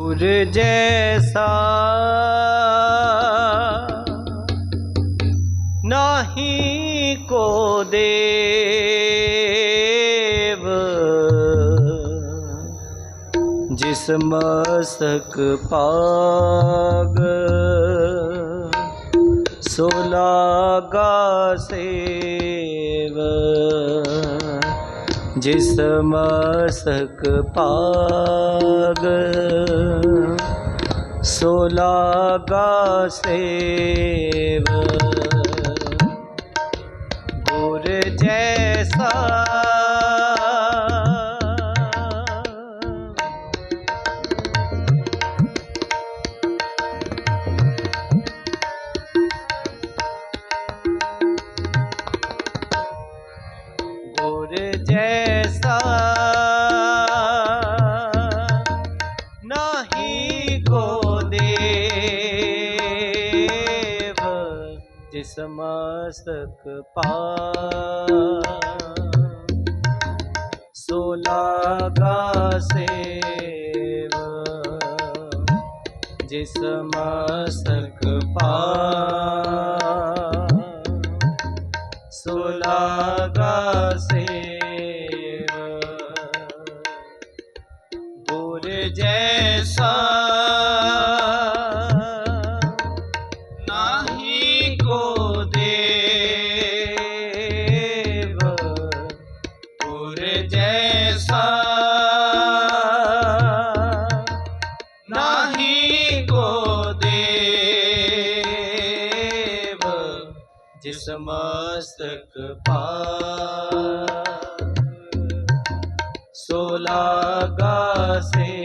सुर जैसा नाही को देव जिस मस्तक पाग सोलागा से ਜਿਸਮ ਸਕ ਪਾਗ ਸੋਲਾਗਾ ਸੇਵ ਮਸਤਕ ਪਾ ਸੋਲਾ ਕਾ ਸੇਵ ਜਿਸ ਮਸਤਕ ਮਸਤਕ ਪਾਰ ਸੋਲਾਗਾ ਸੇ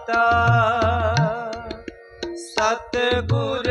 ਮਾਤਾ ਸਤਿਗੁਰ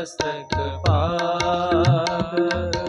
ਮਸਤਕ ਪਾਗ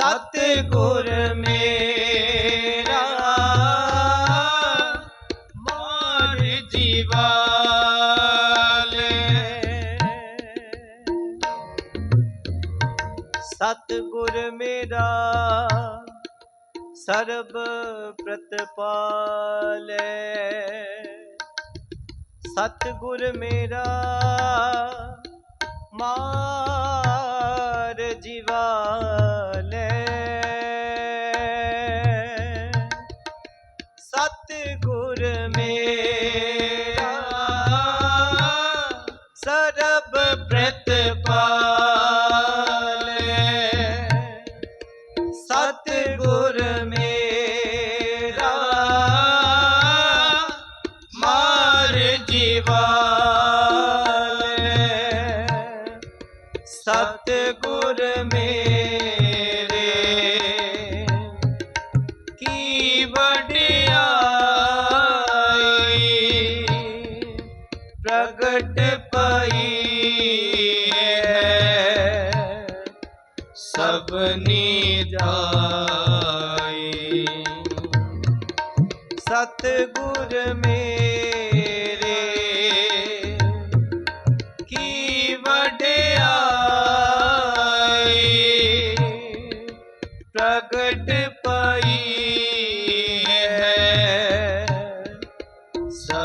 ਸਤ ਗੁਰ ਮੇਰਾ ਮਾਰ ਜੀਵਾਲੇ। ਸਤ ਗੁਰ ਮੇਰਾ ਸਰਬ ਪ੍ਰਤਪਾਲੇ। ਸਤ ਗੁਰ ਮੇਰਾ ਮਾਰ ਜੀਵਾਲੇ ਸਤ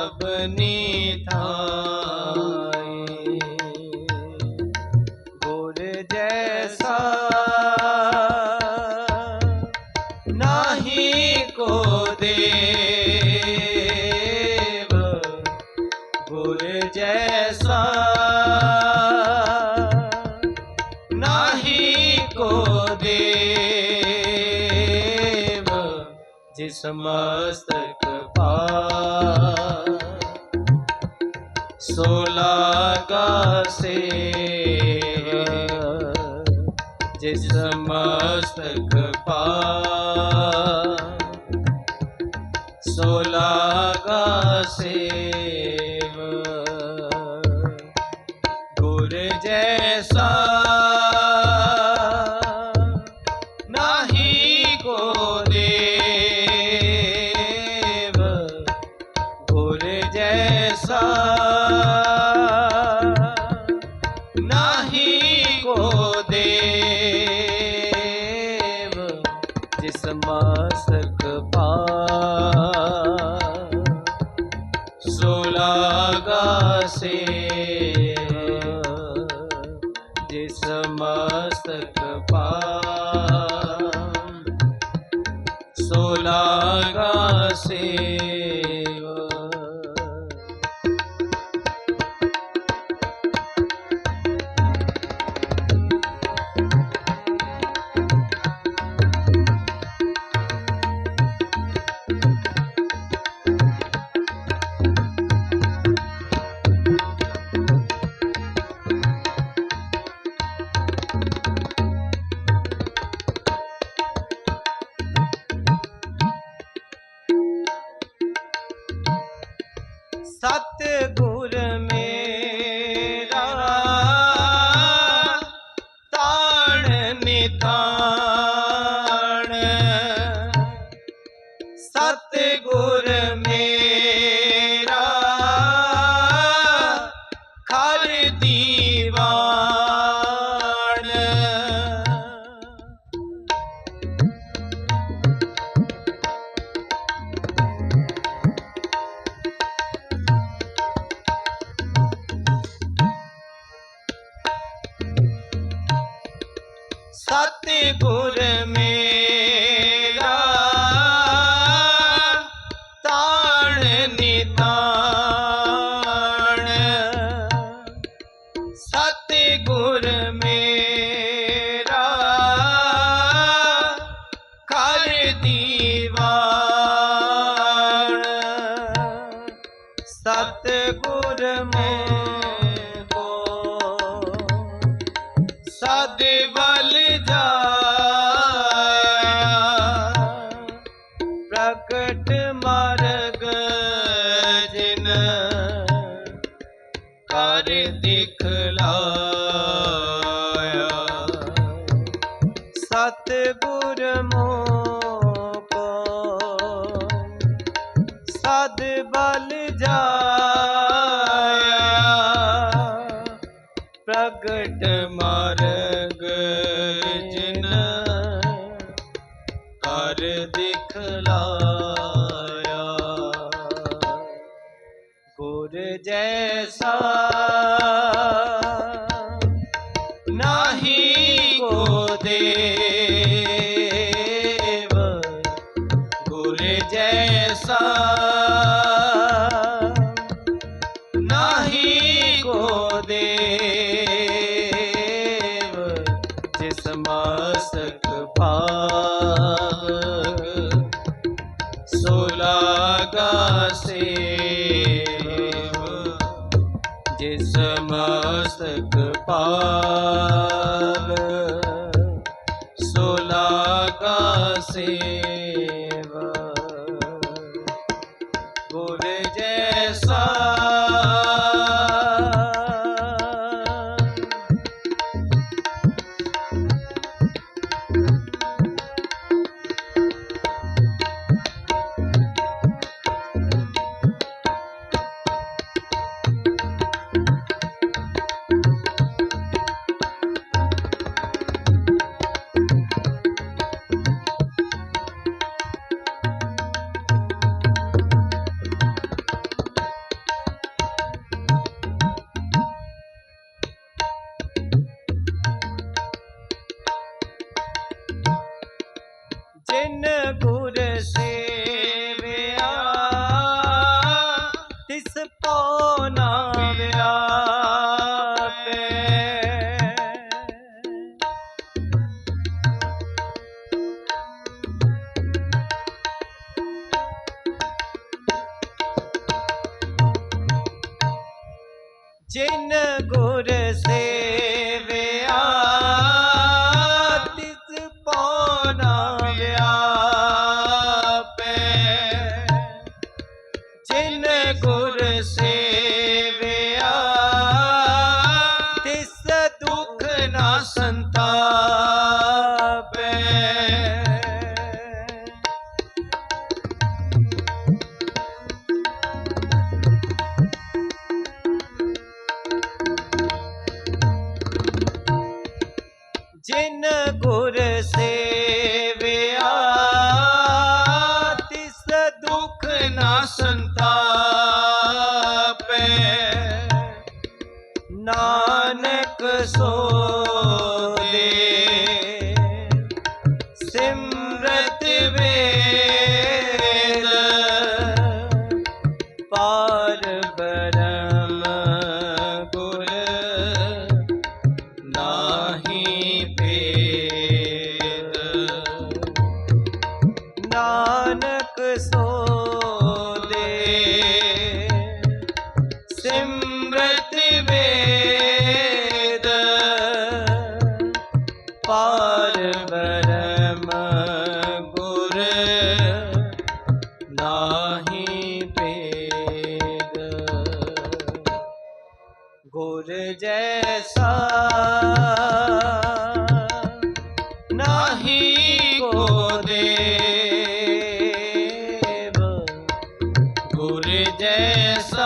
ਸਭਨੀ ਥਾਈ ਗੁਰ ਜੈਸਾ ਨਾਹੀ ਕੋ ਦੇਵ ਗੁਰ ਜੈਸਾ ਨਾਹੀ ਕੋ ਦੇਵ ਜਿਸ ਮਸਤਕ ਸੇਵ ਜਿਸ ਮਸਤਕ ਪਾ ਸੋਲਾ ਲਾਗਾ ਸੇਵ ਗੁਰ ਜੈਸਾ ਸਤ ਪ੍ਰਗਟ ਮਾਰਗ ਜਿਨ ਕਰ ਦਿਖਲਾਇਆ प्रतिवे ਠੁਰ ਜੈਸਾ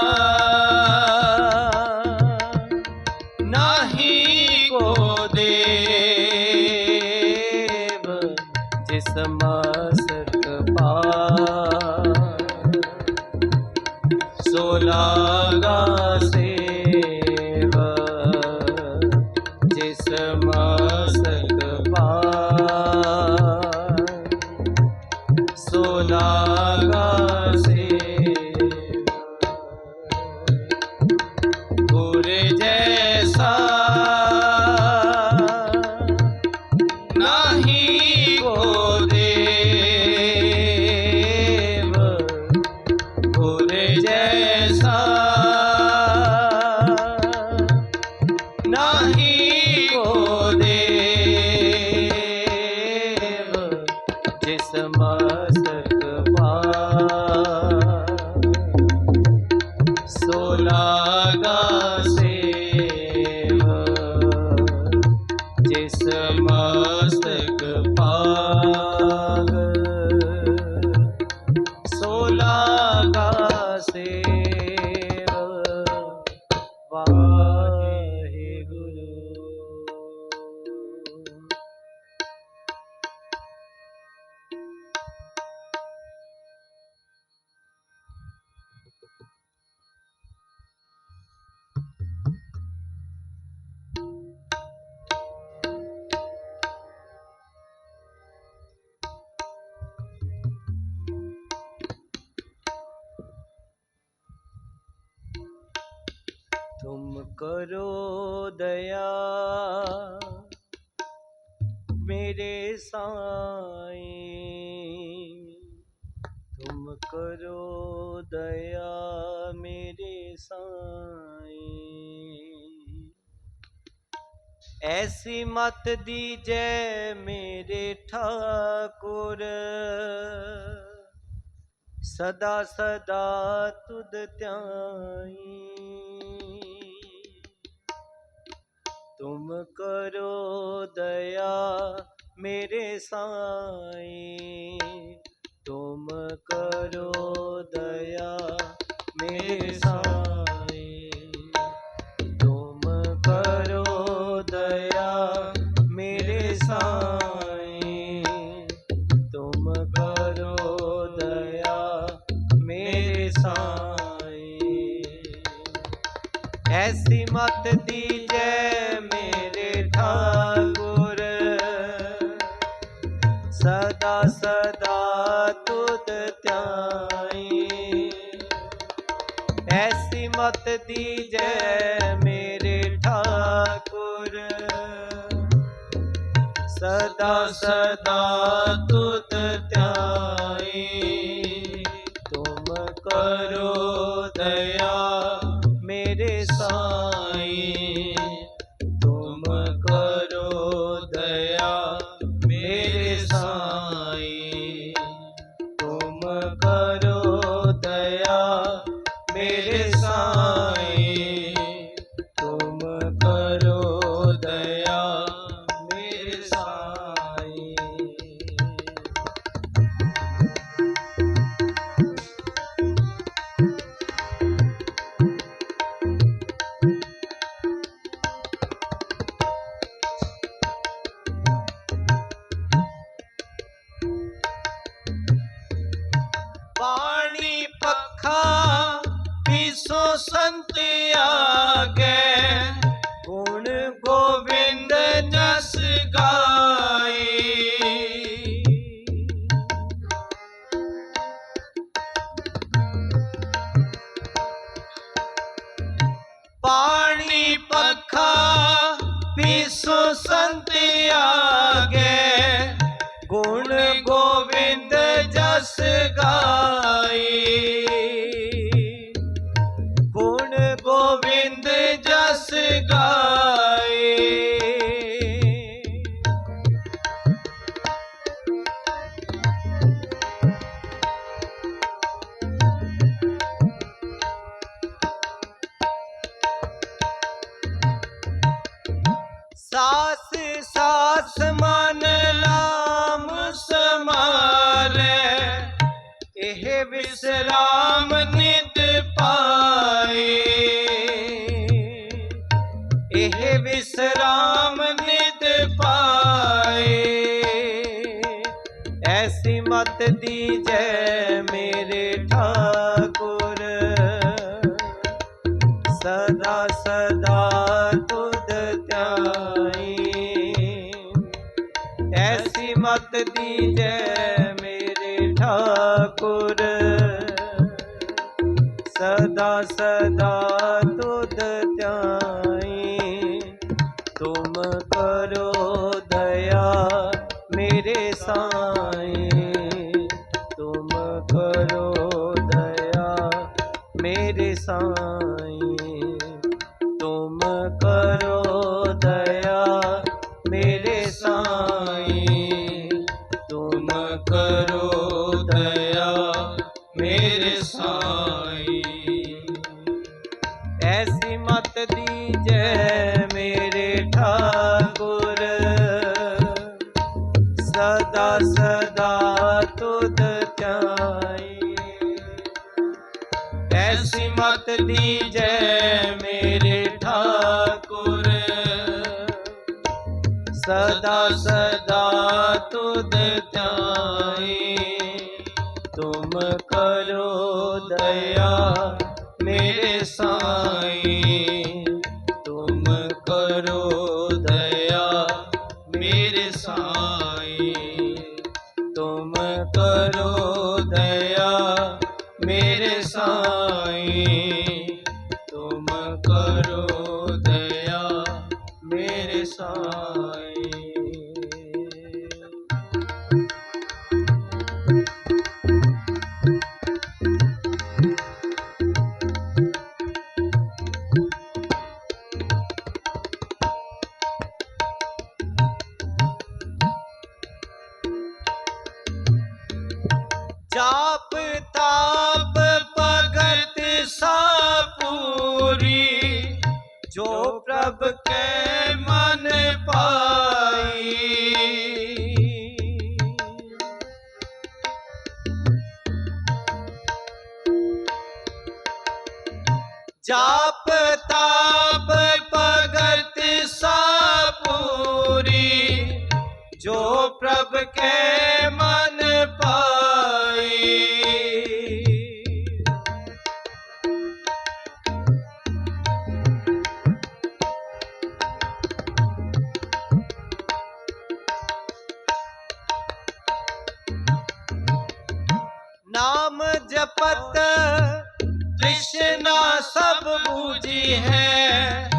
ਕਰੋ ਦਇਆ। ਮੇਰੇ ਸਾਈਂ ਤੁਮ ਕਰੋ ਦਇਆ, ਮੇਰੇ ਸਾਈਂ। ਐਸੀ ਮਤ ਦੀਜੈ ਮੇਰੇ ਠਾਕੁਰ। ਸਦਾ ਸਦਾ ਤੁਧ ਧਿਆਈ। ਕਰੋ ਦਇਆ ਮੇਰੇ ਸਾਈਂ। ਤੁਮ ਕਰੋ ਦਇਆ ਮੇਰੇ ਸਾਈਂ। ਸਦਾ Santo. ਸਾਸ ਸਾਸ ਮਨ ਨਾਮ ਸਮਾਰੇ ਇਹ ਵਿਸਰਾਮ ਨੇ ਦੀਜੈ ਮੇਰੇ ਠਾਕੁਰ। ਸਦਾ ਸਦਾ ਤੁਧ ਧਿਆਈ। ਤੁਮ ਕਰੋ ਦਇਆ ਮੇਰੇ ਸਾਈ। ਤੁਮ ਕਰੋ ਦਇਆ ਮੇਰੇ ਸਾਈ। ਸਦਾ ਸਦਾ ਤੁਧ ਧਿਆਈ ਤੁਮ ਕਰੋ ਦਇਆ ਮੇਰੇ ਸਾਈ। ਤਾਪ ਭਗਤ ਸਾਪੂਰੀ ਜੋ ਪ੍ਰਭ ਕੈ ਸਭ ਬੂਝੀ ਹੈ।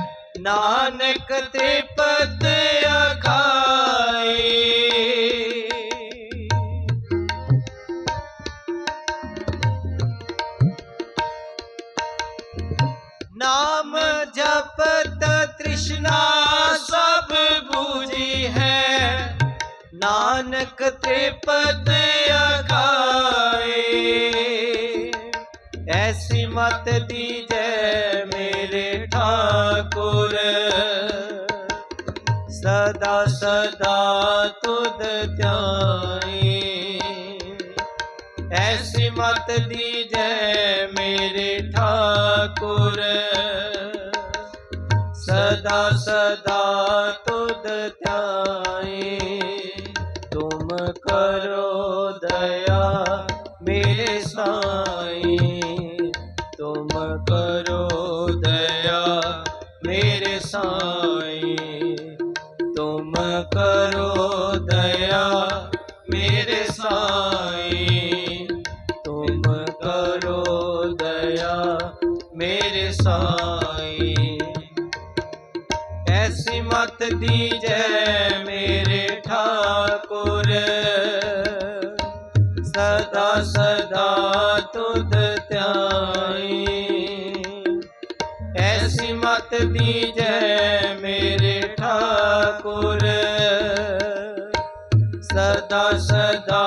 ਨਾਨਕ ਤ੍ਰਿਪਤ ਅਖਾਈ। ਨਾਮ ਜਪਤ ਤ੍ਰਿਸ਼ਨਾ ਸਭ ਬੂਝੀ ਹੈ। ਨਾਨਕ ਤ੍ਰਿਪਤ ਅਖਾਏ ਮਤ ਦੀਜੈ ਮੇਰੇ ਠਾਕੁਰ ਸਦਾ ਸਦਾ ਤੁਧ ਧਿਆਈ ਐਸੀ ਮਤ ਦੀਜੈ ਮੇਰੇ ਠਾਕੁਰ ਸਦਾ ਸਦਾ ਤੁਧ ਧਿਆਈ ਤੁਮ ਕਰੋ ਦਇਆ ਮੇਰੇ ਸਾਈ ਕਰੋ ਦਇਆ ਮੇਰੇ ਸਾਈ। ਤੁਮ ਕਰੋ ਦਇਆ ਮੇਰੇ ਸਾਈ। ਤੁਮ ਕਰੋ ਦਇਆ ਮੇਰੇ ਸਾਈ। ਐਸੀ ਮਤ ਦੀਜੈ ਮੇਰੇ ਠਾਕੁਰ। ਸਦਾ ਸਦਾ